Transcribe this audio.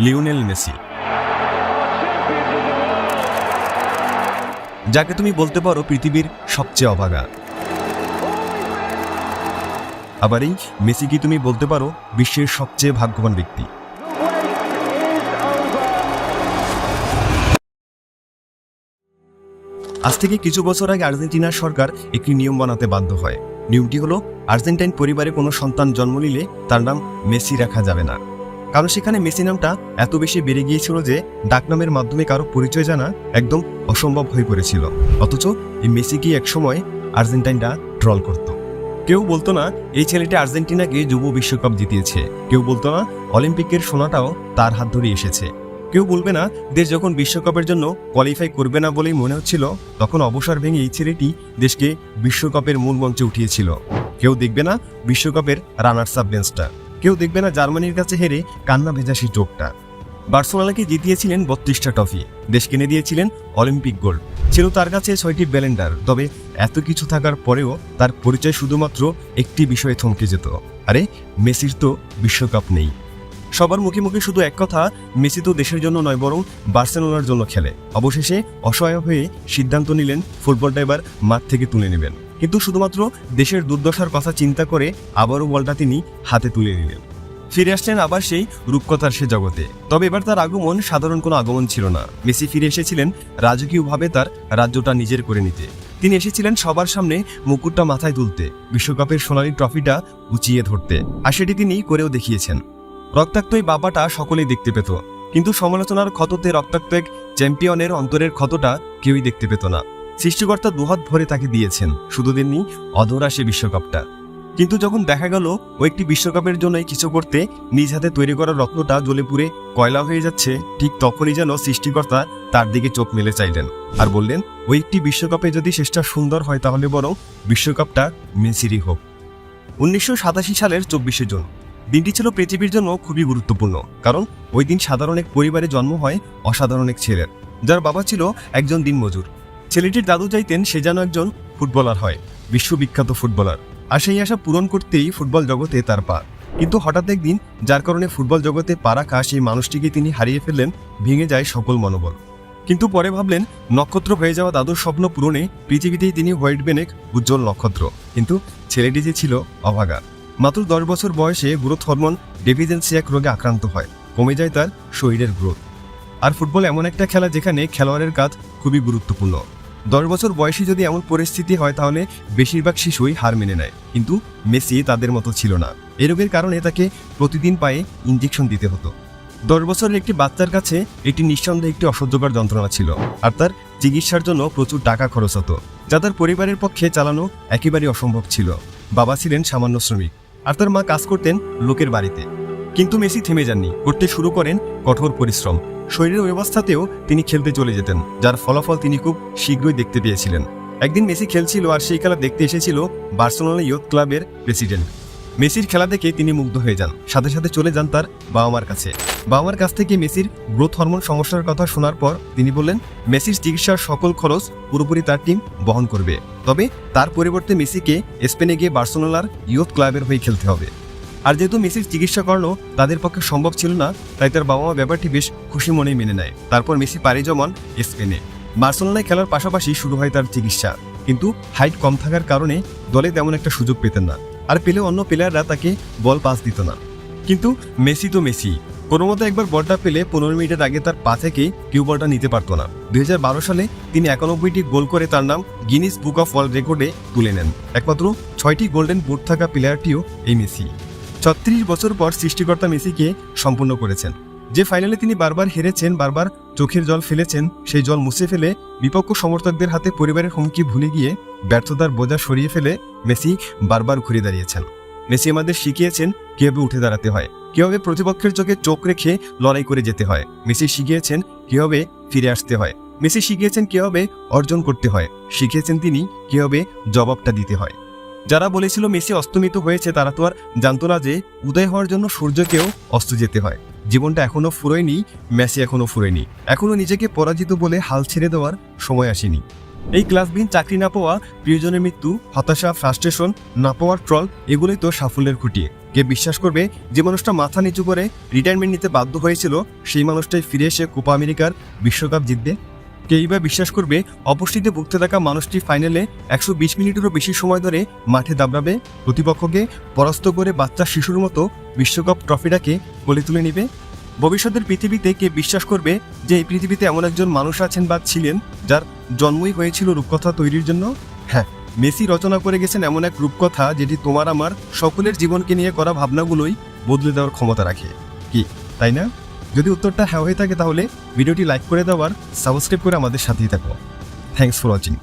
Lionel Messi. যাকে তুমি বলতে পারো পৃথিবীর সবচেয়ে অভাগা। আবার এই মেসি কি তুমি বলতে পারো বিশ্বের সবচেয়ে ভাগ্যবান ব্যক্তি? আজ থেকে কিছু বছর আগে আর্জেন্টিনার সরকার একটি নিয়ম বানাতে বাধ্য হয়। নিয়মটি হলো, আর্জেন্টাইন পরিবারে কোনো সন্তান জন্ম নিলে তার নাম মেসি রাখা যাবে না। কারণ সেখানে মেসি নামটা এত বেশি বেড়ে গিয়েছিল যে ডাকনামের মাধ্যমে কারও পরিচয় জানা একদম অসম্ভব হয়ে পড়েছিল। অথচ এই মেসিকে একসময় আর্জেন্টাইনরা ট্রল করত। কেউ বলতো না, এই ছেলেটি আর্জেন্টিনাকে যুব বিশ্বকাপ জিতিয়েছে। কেউ বলতো না, অলিম্পিকের সোনাটাও তার হাত ধরে এসেছে। কেউ বলবে না, দেশ যখন বিশ্বকাপের জন্য কোয়ালিফাই করবে না বলেই মনে হচ্ছিল, তখন অবসর ভেঙে এই ছেলেটি দেশকে বিশ্বকাপের মূল মঞ্চে উঠিয়েছিল। কেউ দেখবে না, বিশ্বকাপের রানার্স আপ বেঞ্চটা কেউ দেখবে না জার্মানির কাছে হেরে কান্না ভেজা সেই চোখটা বার্সেলোনাকে জিতিয়েছিলেন বত্রিশটা ট্রফি, দেশ কিনে দিয়েছিলেন অলিম্পিক গোল্ড। ছিল তার কাছে ছয়টি ব্যালেন্ডার, তবে এত কিছু থাকার পরেও তার পরিচয় শুধুমাত্র একটি বিষয়ে থমকে যেত। আরে, মেসির তো বিশ্বকাপ নেই। সবার মুখে মুখে শুধু এক কথা, মেসি তো দেশের জন্য নয়, বরং বার্সেলোনার জন্য খেলে। অবশেষে অসহায় হয়ে সিদ্ধান্ত নিলেন ফুটবলটা এবার মাঠ থেকে তুলে নেবেন। কিন্তু শুধুমাত্র দেশের দুর্দশার কথা চিন্তা করে আবারও বলটা তিনি হাতে তুলে নিলেন। ফিরে আসলেন আবার সেই রূপকথার সে জগতে। তবে এবার তার আগমন সাধারণ কোনো আগমন ছিল না। মেসি ফিরে এসেছিলেন রাজকীয়ভাবে তার রাজ্যটা নিজের করে নিতে। তিনি এসেছিলেন সবার সামনে মুকুটটা মাথায় তুলতে, বিশ্বকাপের সোনালি ট্রফিটা উঁচিয়ে ধরতে, আর সেটি তিনি করেও দেখিয়েছেন। রক্তাক্ত এই বাবাটা সকলেই দেখতে পেত, কিন্তু সমালোচনার ক্ষততে রক্তাক্ত এক চ্যাম্পিয়নের অন্তরের ক্ষতটা কেউই দেখতে পেত না। সৃষ্টিকর্তা দুহাত ভরে তাকে দিয়েছেন। শুধু দেননি অধরা সে বিশ্বকাপটা। কিন্তু যখন দেখা গেল, ও একটি বিশ্বকাপের জন্যই কিছু করতে নিজ হাতে তৈরি করা রত্নটা জ্বলে পুড়ে কয়লা হয়ে যাচ্ছে, ঠিক তখনই যেন সৃষ্টিকর্তা তার দিকে চোখ মেলে চাইলেন আর বললেন ওই একটি বিশ্বকাপে যদি শেষটা সুন্দর হয় তাহলে বরং বিশ্বকাপটা মেসিরই হোক। উনিশশো সাতাশি সালের চব্বিশে জুন। দিনটি ছিল পৃথিবীর জন্য খুবই গুরুত্বপূর্ণ, কারণ ওই দিন সাধারণ এক পরিবারে জন্ম হয় অসাধারণ এক ছেলের, যার বাবা ছিল একজন দিনমজুর। ছেলেটির দাদু চাইতেন সে যেন একজন ফুটবলার হয়, বিশ্ববিখ্যাত ফুটবলার। আর সেই আশা পূরণ করতেই ফুটবল জগতে তার পা। কিন্তু হঠাৎ একদিন, যার কারণে ফুটবল জগতে পা রাখা সেই মানুষটিকে তিনি হারিয়ে ফেললেন, ভেঙে যায় সকল মনোবল। কিন্তু পরে ভাবলেন, নক্ষত্র হয়ে যাওয়া দাদুর স্বপ্ন পূরণে পৃথিবীতেই তিনি হোয়াইট বেনেক, উজ্জ্বল নক্ষত্র। কিন্তু ছেলেটি যে ছিল অভাগা। মাত্র দশ বছর বয়সে গ্রোথ হরমোন ডেফিসিয়েন্সি এক রোগে আক্রান্ত হয়, কমে যায় তার শরীরের গ্রোথ। আর ফুটবল এমন একটা খেলা যেখানে খেলোয়াড়ের কাজ খুবই গুরুত্বপূর্ণ। দশ বছর বয়সে যদি এমন পরিস্থিতি হয়, তাহলে বেশিরভাগ শিশুই হার মেনে নেয়। কিন্তু মেসি তাদের মতো ছিল না। এ রোগের কারণে তাকে প্রতিদিন পায়ে ইঞ্জেকশন দিতে হতো। দশ বছরের একটি বাচ্চার কাছে এটি নিঃসন্দেহে একটি অসহ্যকর যন্ত্রণা ছিল আর তার চিকিৎসার জন্য প্রচুর টাকা খরচ হতো, যা তার পরিবারের পক্ষে চালানো একেবারেই অসম্ভব ছিল। বাবা ছিলেন সামান্য শ্রমিক আর তার মা কাজ করতেন লোকের বাড়িতে। কিন্তু মেসি থেমে যাননি। করতে শুরু করেন কঠোর পরিশ্রম। শরীরের অবস্থাতেও তিনি খেলতে চলে যেতেন, যার ফলাফল তিনি খুব শীঘ্রই দেখতে পেয়েছিলেন। একদিন মেসি খেলছিল আর সেই খেলা দেখতে এসেছিল বার্সেলোনা ইয়ুথ ক্লাবের প্রেসিডেন্ট। মেসির খেলা দেখে তিনি মুগ্ধ হয়ে যান, সাথে সাথে চলে যান তার বাবা মার কাছে। বাবা মার কাছ থেকে মেসির গ্রোথ হরমোন সমস্যার কথা শোনার পর তিনি বললেন, মেসির চিকিৎসার সকল খরচ পুরোপুরি তার টিম বহন করবে। তবে তার পরিবর্তে মেসিকে স্পেনে গিয়ে বার্সেলোনার ইয়ুথ ক্লাবের হয়ে খেলতে হবে। আর যেহেতু মেসির চিকিৎসা করানো তাদের পক্ষে সম্ভব ছিল না, তাই তার বাবা মা ব্যাপারটি বেশ খুশি মনেই মেনে নেয়। তারপর মেসি পাড়ি জমান স্পেনে। বার্সেলোনায় খেলার পাশাপাশি শুরু হয় তার চিকিৎসা। কিন্তু হাইট কম থাকার কারণে দলে তেমন একটা সুযোগ পেতেন না। আর পেলে অন্য প্লেয়াররা তাকে বল পাস দিত না। কিন্তু মেসি তো মেসি। কোনো মতো একবার বলটা পেলে পনেরো মিনিটের আগে তার পা থেকে কেউ বলটা নিতে পারতো না। দুই হাজার বারো সালে তিনি একানব্বইটি গোল করে তার নাম গিনিস বুক অফ ওয়ার্ল্ড রেকর্ডে তুলে নেন। একমাত্র ছয়টি গোল্ডেন বুট থাকা প্লেয়ারটিও এই মেসি। ছত্রিশ বছর পর সৃষ্টিকর্তা মেসিকে সম্পূর্ণ করেছেন। যে ফাইনালে তিনি বারবার হেরেছেন, বারবার চোখের জল ফেলেছেন, সেই জল মুছে ফেলে বিপক্ষ সমর্থকদের হাতে পরিবারের হুমকি ভুলে গিয়ে ব্যর্থতার বোঝা সরিয়ে ফেলে মেসি বারবার ঘুরে দাঁড়িয়েছেন। মেসি আমাদের শিখিয়েছেন কীভাবে উঠে দাঁড়াতে হয়, কীভাবে প্রতিপক্ষের চোখে চোখ রেখে লড়াই করে যেতে হয়। মেসি শিখিয়েছেন কীভাবে ফিরে আসতে হয়, মেসি শিখিয়েছেন কীভাবে অর্জন করতে হয়, শিখিয়েছেন তিনি কীভাবে জবাবটা দিতে হয়। যারা বলেছিল মেসি অস্তমিত হয়েছে, তারা তো আর জানতো না যে উদয় হওয়ার জন্য সূর্যকেও অস্ত যেতে হয়। জীবনটা এখনও ফুরোয়নি, মেসি এখনও ফুরোয়নি এখনও নিজেকে পরাজিত বলে হাল ছেড়ে দেওয়ার সময় আসেনি। এই ক্লাসবিন চাকরি না পাওয়া, প্রিয়জনের মৃত্যু, হতাশা, ফ্রাস্ট্রেশন, না পাওয়ার ট্রল, এগুলোই তো সাফল্যের খুঁটিয়ে। কে বিশ্বাস করবে যে মানুষটা মাথা নিচু করে রিটায়ারমেন্ট নিতে বাধ্য হয়েছিল, সেই মানুষটাই ফিরে এসে কোপা আমেরিকার বিশ্বকাপ জিতবে? কেই বা বিশ্বাস করবে অপুষ্টিতে ভুগতে থাকা মানুষটি ফাইনালে একশো বিশ মিনিটেরও বেশি সময় ধরে মাঠে দাবড়াবে। প্রতিপক্ষকে পরাস্ত করে বাচ্চা শিশুর মতো বিশ্বকাপ ট্রফিটাকে কোলে তুলে নেবে। ভবিষ্যতের পৃথিবীতে কে বিশ্বাস করবে যে এই পৃথিবীতে এমন একজন মানুষ আছেন বা ছিলেন যার জন্মই হয়েছিল রূপকথা তৈরির জন্য? হ্যাঁ মেসি রচনা করে গেছেন এমন এক রূপকথা যেটি তোমার আমার সকলের জীবনকে নিয়ে করা ভাবনাগুলোই বদলে দেওয়ার ক্ষমতা রাখে। কি, তাই না? যদি উত্তরটা হ্যাঁ হয়ে থাকে তাহলে ভিডিওটি লাইক করে দেওয়ার সাবস্ক্রাইব করে আমাদের সাথেই থাকো। Thanks for watching